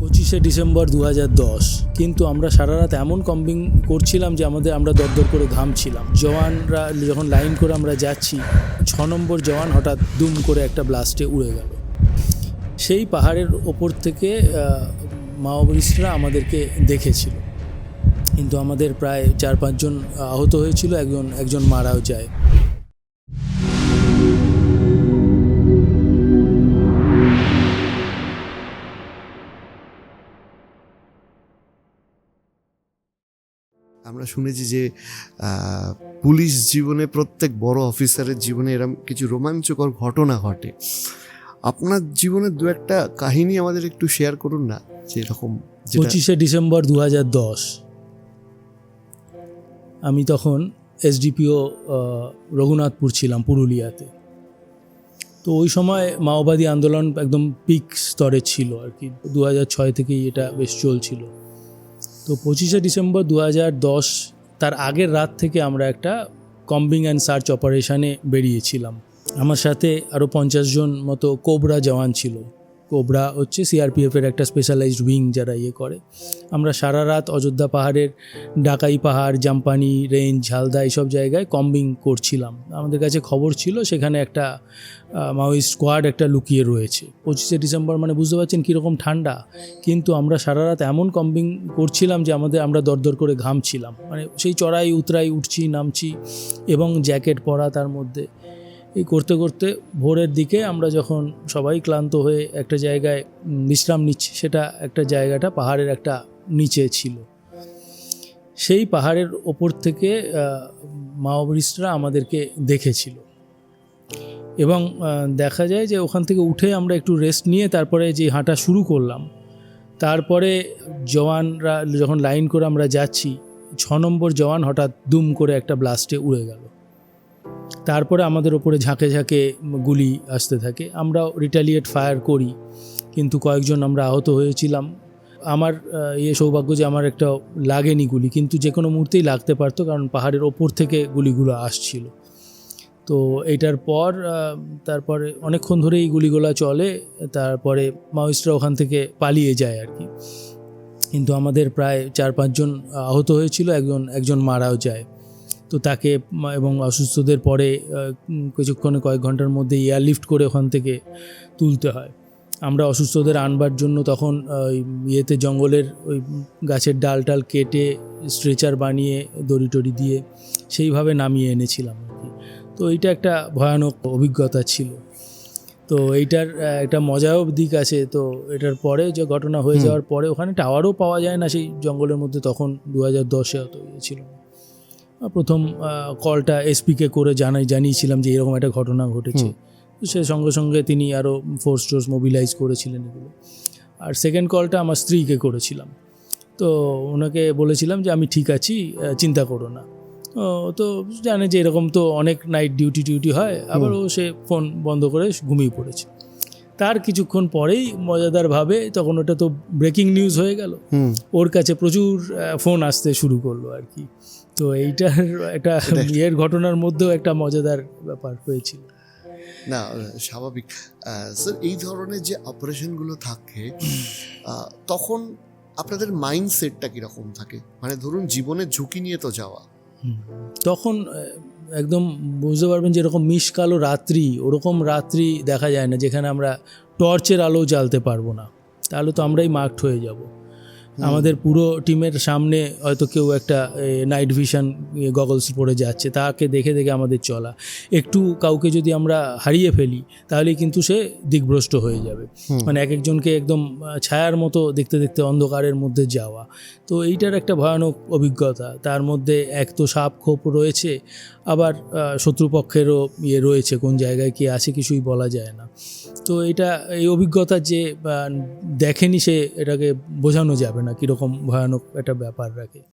পঁচিশে ডিসেম্বর দু দশ। কিন্তু আমরা সারা রাত এমন কম্বিং করছিলাম যে আমাদের আমরা দরদর করে ঘামছিলাম। জওয়ানরা যখন লাইন করে আমরা যাচ্ছি, ছ নম্বর জওয়ান হঠাৎ দুম করে একটা ব্লাস্টে উড়ে গেল। সেই পাহাড়ের ওপর থেকে মাওবাদিস্টরা আমাদেরকে দেখেছিল। কিন্তু আমাদের প্রায় চার পাঁচজন আহত হয়েছিল, একজন একজন মারাও যায়। আমরা শুনেছি যে পুলিশ জীবনে প্রত্যেক বড় অফিসারের জীবনে এরকম কিছু রোমাঞ্চকর ঘটনা ঘটে। আপনার জীবনের দু একটা কাহিনী আমাদের একটু শেয়ার করুন না, যে এরকম পঁচিশে ডিসেম্বর দু দশ। আমি তখন এসডিপিও রঘুনাথপুর ছিলাম পুরুলিয়াতে। তো ওই সময় মাওবাদী আন্দোলন একদম পিক স্তরে ছিল আর কি। দু ছয় থেকেই এটা বেশ চলছিল। তো পঁচিশে ডিসেম্বর দু তার আগের রাত থেকে আমরা একটা কম্বিং অ্যান্ড সার্চ অপারেশানে বেরিয়েছিলাম। আমার সাথে আরও পঞ্চাশ জন মতো কোবরা জওয়ান ছিল। কোবরা হচ্ছে সিআরপিএফের একটা স্পেশালাইজড উইং যারা ইয়ে করে। আমরা সারা রাত অযোধ্যা পাহাড়ের, ডাকাই পাহাড়, জাম্পানি রেঞ্জ ঝালদা এইসব জায়গায় কম্বিং করছিলাম। আমাদের কাছে খবর ছিল সেখানে একটা মাওয়িস্ট স্কোয়াড একটা লুকিয়ে রয়েছে। পঁচিশে ডিসেম্বর মানে বুঝতে পারছেন কীরকম ঠান্ডা। কিন্তু আমরা সারা রাত এমন কম্বিং করছিলাম যে আমাদের আমরা দরদর করে ঘামছিলাম। মানে সেই চড়াই উতরাই উঠছি, নামছি এবং জ্যাকেট পরা তার মধ্যে। এই করতে করতে ভোরের দিকে আমরা যখন সবাই ক্লান্ত হয়ে একটা জায়গায় বিশ্রাম নিচ্ছি, সেটা একটা জায়গাটা পাহাড়ের একটা নিচে ছিল। সেই পাহাড়ের ওপর থেকে মাওবাদিস্টরা আমাদেরকে দেখেছিল। এবং দেখা যায় যে ওখান থেকে উঠে আমরা একটু রেস্ট নিয়ে তারপরে যে হাঁটা শুরু করলাম, তারপরে জওয়ানরা যখন লাইন করে আমরা যাচ্ছি, ছ নম্বর জওয়ান হঠাৎ দুম করে একটা ব্লাস্টে উড়ে গেল। তারপরে আমাদের ওপরে ঝাঁকে ঝাঁকে গুলি আসতে থাকে। আমরা রিটালিয়েট ফায়ার করি, কিন্তু কয়েকজন আমরা আহত হয়েছিলাম। আমার ইয়ে সৌভাগ্য যে আমার একটা লাগেনি গুলি, কিন্তু যে কোনো মুহূর্তেই লাগতে পারতো, কারণ পাহাড়ের ওপর থেকে গুলিগুলো আসছিল। তো এটার পর তারপরে অনেকক্ষণ ধরে এই গুলিগুলো চলে, তারপরে মাওয়িস্টরা ওখান থেকে পালিয়ে যায় আর কি। কিন্তু আমাদের প্রায় চার পাঁচজন আহত হয়েছিল, একজন একজন মারাও যায়। তো তাকে এবং অসুস্থদের পরে কিছুক্ষণে কয়েক ঘণ্টার মধ্যে এয়ারলিফট করে ওখান থেকে তুলতে হয়। আমরা অসুস্থদের আনবার জন্য তখন ওই ইয়েতে জঙ্গলের ওই গাছের ডাল টাল কেটে স্ট্রেচার বানিয়ে দড়ি টড়ি দিয়ে সেইভাবে নামিয়ে এনেছিলাম আর কি। তো এইটা একটা ভয়ানক অভিজ্ঞতা ছিল। তো এইটার একটা মজাও দিক আছে। তো এটার পরে যে ঘটনা হয়ে যাওয়ার পরে ওখানে টাওয়ারও পাওয়া যায় না সেই জঙ্গলের মধ্যে তখন দু হাজার দশে অত ইয়ে ছিল প্রথম কলটা এসপিকে করে জানাই জানিয়েছিলাম যে এরকম একটা ঘটনা ঘটেছে। তো সে সঙ্গে সঙ্গে তিনি আরও ফোর্স টোর্স মোবিলাইজ করেছিলেন এগুলো। আর সেকেন্ড কলটা আমার স্ত্রীকে করেছিলাম। তো ওনাকে বলেছিলাম যে আমি ঠিক আছি চিন্তা করো না। তো জানে যে এরকম তো অনেক নাইট ডিউটি টিউটি হয় আবার ও সে ফোন বন্ধ করে ঘুমিয়ে পড়েছে। তার কিছুক্ষণ পরেই মজাদারভাবে তখন ওটা তো ব্রেকিং নিউজ হয়ে গেল। ওর কাছে প্রচুর ফোন আসতে শুরু করল আর কি। তো এইটার একটা বিয়ের ঘটনার মধ্যেও একটা মজাদার ব্যাপার হয়েছিল। না স্বাভাবিক। স্যার এই ধরনের যে অপারেশনগুলো থাকে তখন আপনাদের মাইন্ডসেটটা কীরকম থাকে? মানে ধরুন জীবনের ঝুঁকি নিয়ে তো যাওয়া। তখন একদম বুঝতে পারবেন যে এরকম মিশ কালো রাত্রি, ওরকম রাত্রি দেখা যায় না যেখানে আমরা টর্চের আলো জ্বালতে পারব না। তাহলে তো আমরাই মার্কড হয়ে যাব। আমাদের পুরো টিমের সামনে হয়তো কেউ একটা নাইট ভিশন গগলস পরে যাচ্ছে তাকে দেখে দেখে আমাদের চলা। একটু কাউকে যদি আমরা হারিয়ে ফেলি তাহলে কিন্তু সে দিকভ্রষ্ট হয়ে যাবে। মানে এক একজনকে একদম ছায়ার মতো দেখতে দেখতে অন্ধকারের মধ্যে যাওয়া। তো এইটার একটা ভয়ানক অভিজ্ঞতা। তার মধ্যে এক তো সাপ খোপ রয়েছে আবার শত্রুপক্ষেরও ইয়ে রয়েছে কোন জায়গায় কি আছে কিছুই বলা যায় না। তো এটা, এই অভিজ্ঞতা যে দেখেনি সে এটাকে বোঝানো যাবে না, কীরকম ভয়ানক একটা ব্যাপার রাখে।